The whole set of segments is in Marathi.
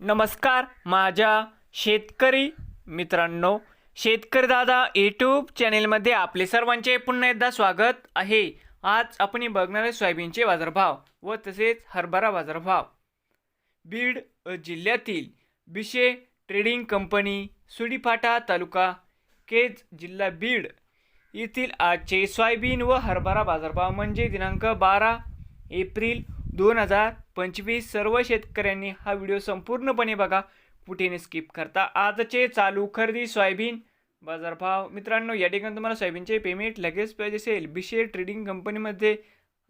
नमस्कार माझ्या शेतकरी मित्रांनो शेतकरी दादा यूट्यूब चॅनेलमध्ये आपले सर्वांचे पुन्हा एकदा स्वागत आहे. आज आपण बघणार आहे सोयाबीनचे बाजारभाव व तसेच हरभरा बाजारभाव. बीड जिल्ह्यातील बिशे ट्रेडिंग कंपनी सुडीफाटा तालुका केज जिल्हा बीड येथील आजचे सोयाबीन व हरभरा बाजारभाव म्हणजे दिनांक बारा एप्रिल दोन हजार पंचवीस सर्व शेतकऱ्यांनी हा व्हिडिओ संपूर्णपणे बघा. कुठेने स्किप करता. आजचे चालू खरेदी सोयाबीन बाजारभाव. मित्रांनो या ठिकाणी तुम्हाला सोयाबीनचे पेमेंट लगेच पाहिजे असेल. बिशे ट्रेडिंग कंपनीमध्ये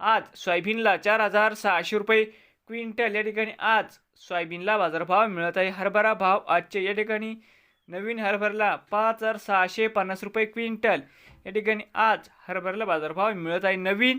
आज सोयाबीनला चार हजार सहाशे रुपये क्विंटल. या ठिकाणी आज सोयाबीनला बाजारभाव मिळत आहे. हरभरा भाव आजचे या ठिकाणी नवीन हरभरला पाच हजार सहाशे पन्नास रुपये क्विंटल. या ठिकाणी आज हरभरला बाजारभाव मिळत आहे. नवीन